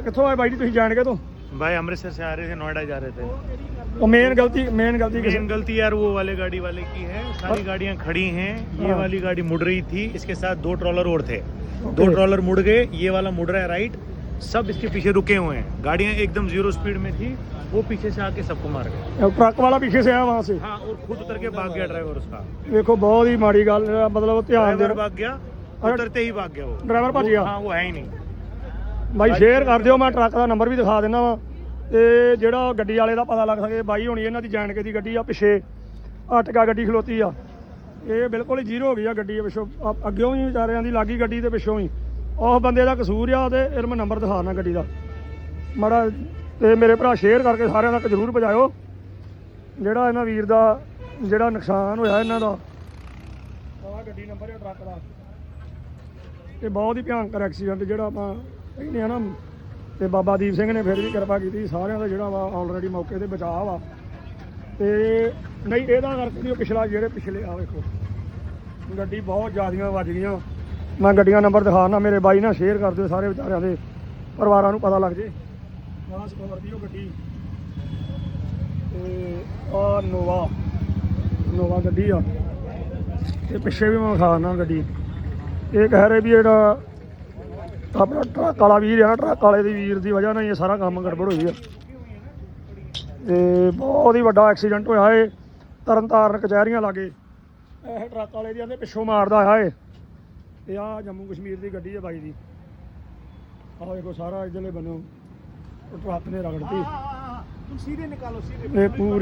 ਕਿੱਥੋਂ ਆਏ ਬਾਈ ਜੀ ਤੁਸੀਂ ਜਾਣ ਕੇ ਤੋਂ भाई अमृतसर से आ रहे थे नोएडा जा रहे थे ਉਹ ਮੇਨ ਗਲਤੀ ਮੇਨ ਗਲਤੀ ਕਿਸੇ मेन गलती यार वो वाले गाड़ी वाले की है सारी गाड़ियां खड़ी हैं ये हाँ। वाली गाड़ी मुड़ रही थी इसके साथ दो ट्रॉलर और थे ओके। दो ट्रॉलर मुड़ गए ये वाला मुड़ रहा है राइट सब इसके पीछे रुके हुए हैं गाड़ियां एकदम जीरो स्पीड में थी वो पीछे से आके सबको मार गए ਉਹ ਟਰੱਕ ਵਾਲਾ ਪਿੱਛੇ ਸੇ ਆਇਆ ਵਹਾਂ ਸੇ हाँ और खुद उतर के भाग गया ड्राइवर उसका ਵੇਖੋ ਬਹੁਤ ਹੀ ਮਾੜੀ ਗੱਲ ਹੈ, ਮਤਲਬ ਧਿਆਨ ਦੇ ड्राइवर भाग गया अरे- उतरते ही भाग गया वो ड्राइवर भज वो- गया? हाँ वो है ही नहीं ਬਾਈ, ਸ਼ੇਅਰ ਕਰ ਦਿਓ, ਮੈਂ ਟਰੱਕ ਦਾ ਨੰਬਰ ਵੀ ਦਿਖਾ ਦਿੰਦਾ ਵਾਂ। ਤੇ ਜਿਹੜਾ ਗੱਡੀ ਵਾਲੇ ਦਾ ਪਤਾ ਲੱਗ ਸਕੇ, ਬਾਈ ਹੋਣੀ ਇਹਨਾਂ ਦੀ ਜਾਣ ਕੇ ਦੀ ਗੱਡੀ ਆ, ਪਿੱਛੇ ਅਟਕਾ ਗੱਡੀ ਖਲੋਤੀ ਆ। ਇਹ ਬਿਲਕੁਲ ਹੀ ਜ਼ੀਰੋ ਹੋ ਗਈ ਆ ਗੱਡੀ ਪਿੱਛੋਂ। ਅ- ਅੱਗਿਓਂ ਹੀ ਵਿਚਾਰਿਆਂ ਦੀ ਲਾਗੀ ਗੱਡੀ ਤੇ ਪਿੱਛੋਂ ਹੀ ਉਹ ਬੰਦੇ ਦਾ ਕਸੂਰ ਆ ਤੇ ਇਹਨੂੰ ਮੈਂ ਨੰਬਰ ਦਿਖਾਣਾ ਗੱਡੀ ਦਾ। ਮਾੜਾ, ਤੇ ਮੇਰੇ ਭਰਾ ਸ਼ੇਅਰ ਕਰਕੇ ਸਾਰਿਆਂ ਤੱਕ ਜ਼ਰੂਰ ਪਹੁੰਚਾਇਓ। ਜਿਹੜਾ ਇਹਨਾਂ ਵੀਰ ਦਾ ਜਿਹੜਾ ਨੁਕਸਾਨ ਹੋਇਆ ਇਹਨਾਂ ਦਾ, ਆਹ ਗੱਡੀ ਨੰਬਰ ਹੈ ਟਰੱਕ ਦਾ। ਇਹ ਬਹੁਤ ਹੀ ਭਿਆਨਕ ਐਕਸੀਡੈਂਟ ਜਿਹੜਾ ਆਪਾਂ ਕਹਿੰਦੇ ਆ ਨਾ ਤੇ ਬਾਬਾ ਦੀਪ ਸਿੰਘ ਨੇ ਫਿਰ ਵੀ ਕਿਰਪਾ ਕੀਤੀ, ਸਾਰਿਆਂ ਦਾ ਜਿਹੜਾ ਵਾ ਆਲਰੇਡੀ ਮੌਕੇ ਤੇ ਬਚਾਅ ਵਾ। ਤੇ ਨਹੀਂ, ਇਹਦਾ ਕਰਕੇ ਨਹੀਂ ਪਿਛਲਾ ਜਿਹੜੇ ਪਿਛਲੇ ਆ ਵੇਖੋ। ਗੱਡੀ ਬਹੁਤ ਜ਼ਿਆਦੀਆਂ ਵੱਜ ਗਈਆਂ। ਮੈਂ ਗੱਡੀਆਂ ਨੰਬਰ ਦਿਖਾ ਨਾ ਮੇਰੇ ਬਾਈ ਨਾਲ ਸ਼ੇਅਰ ਕਰ ਦਿਓ ਸਾਰੇ ਵਿਚਾਰਿਆਂ ਦੇ, ਪਰਿਵਾਰਾਂ ਨੂੰ ਪਤਾ ਲੱਗ ਜੇ। ਆਹ ਉਹ ਗੱਡੀ। ਤੇ ਆ ਨੋਵਾ ਨੋਵਾ ਗੱਡੀ ਆ। ਤੇ ਪਿੱਛੇ ਵੀ ਮੈਂ ਵਿਖਾ ਨਾ ਗੱਡੀ। ਇਹ ਕਹਿ ਰਹੇ ਵੀ ਜਿਹੜਾ ਆਪਣਾ ਟਰੱਕ ਵਾਲਾ ਵੀਰ ਆ ਟਰੱਕ ਵਾਲੇ ਦੀ ਵੀਰ ਦੀ ਵਜ੍ਹਾ ਨਾਲ ਇਹ ਸਾਰਾ ਕੰਮ ਗੜਬੜ ਹੋਈ ਆ। ਤੇ ਬਹੁਤ ਹੀ ਵੱਡਾ ਐਕਸੀਡੈਂਟ ਹੋਇਆ ਏ ਤਰਨਤਾਰਨ ਕਚਹਿਰੀਆਂ ਲਾਗੇ। ਇਹ ਟਰੱਕ ਵਾਲੇ ਦੀ ਆਂਦੇ ਪਿੱਛੋਂ ਮਾਰਦਾ ਆਇਆ ਏ ਤੇ ਆ ਜੰਮੂ ਕਸ਼ਮੀਰ ਦੀ ਗੱਡੀ ਹੈ ਬਾਈ ਦੀ। ਆਹ ਦੇਖੋ ਸਾਰਾ ਇਧਰਲੇ ਬੰਨੋ ਟਰੱਕ ਨੇ ਰਗੜਤੀ। ਤੂੰ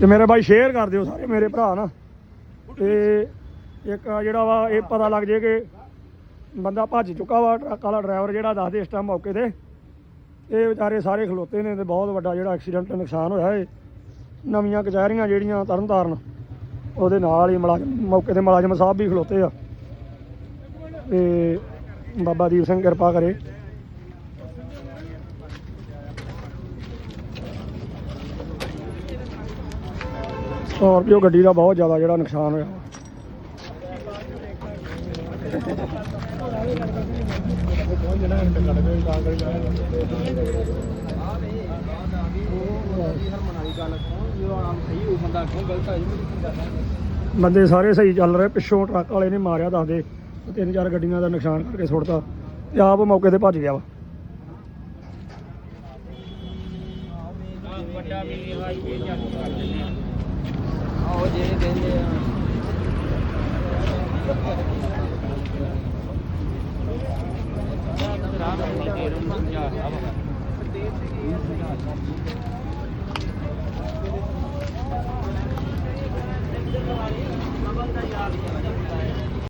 ਤੇ ਮੇਰੇ ਬਾਈ ਸ਼ੇਅਰ ਕਰ ਦਿਓ ਸਾਰੇ ਮੇਰੇ ਭਰਾ ਨਾ ਤੇ ਇੱਕ ਜਿਹੜਾ ਵਾ ਇਹ ਪਤਾ ਲੱਗ ਜੇ ਕਿ ਬੰਦਾ ਭੱਜ ਚੁੱਕਾ ਵਾ, ਟਰੱਕ ਵਾਲਾ ਡਰਾਈਵਰ ਜਿਹੜਾ ਦੱਸਦੇ ਇਸ ਟਾਈਮ ਮੌਕੇ ਤੇ। ਇਹ ਵਿਚਾਰੇ ਸਾਰੇ ਖਲੋਤੇ ਨੇ ਤੇ ਬਹੁਤ ਵੱਡਾ ਜਿਹੜਾ ਐਕਸੀਡੈਂਟ ਨੁਕਸਾਨ ਹੋਇਆ ਏ ਨਵੀਆਂ ਕਚਹਿਰੀਆਂ ਜਿਹੜੀਆਂ ਤਰਨਤਾਰਨ, ਉਹਦੇ ਨਾਲ ਹੀ ਮੁਲਾਜ਼ਮ, ਮੌਕੇ ਤੇ ਮੁਲਾਜ਼ਮ ਸਾਹਿਬ ਵੀ ਖਲੋਤੇ ਆ। ਤੇ ਬਾਬਾ ਦੀਪ ਸਿੰਘ ਕਿਰਪਾ ਕਰੇ। ਸਕਾਰਪੀਓ ਗੱਡੀ ਦਾ ਬਹੁਤ ਜ਼ਿਆਦਾ ਜਿਹੜਾ ਨੁਕਸਾਨ ਹੋਇਆ। ਬੰਦੇ ਸਾਰੇ ਸਹੀ ਚੱਲ ਰਹੇ, ਪਿੱਛੋਂ ਟਰੱਕ ਵਾਲੇ ਨੇ ਮਾਰਿਆ ਦੱਸਦੇ ਤਿੰਨ ਚਾਰ ਗੱਡੀਆਂ ਦਾ ਨੁਕਸਾਨ ਕਰਕੇ ਸੁੱਟਦਾ ਤੇ ਆਪ ਮੌਕੇ ਤੇ ਭੱਜ ਗਿਆ ਵਾ। ਆਓ ਜੇ ਦੇਂਦੇ ਆ ਰਾਮ ਜੀ ਦੇ ਰੂਪ ਪੰਜਾਬ ਆਵਾ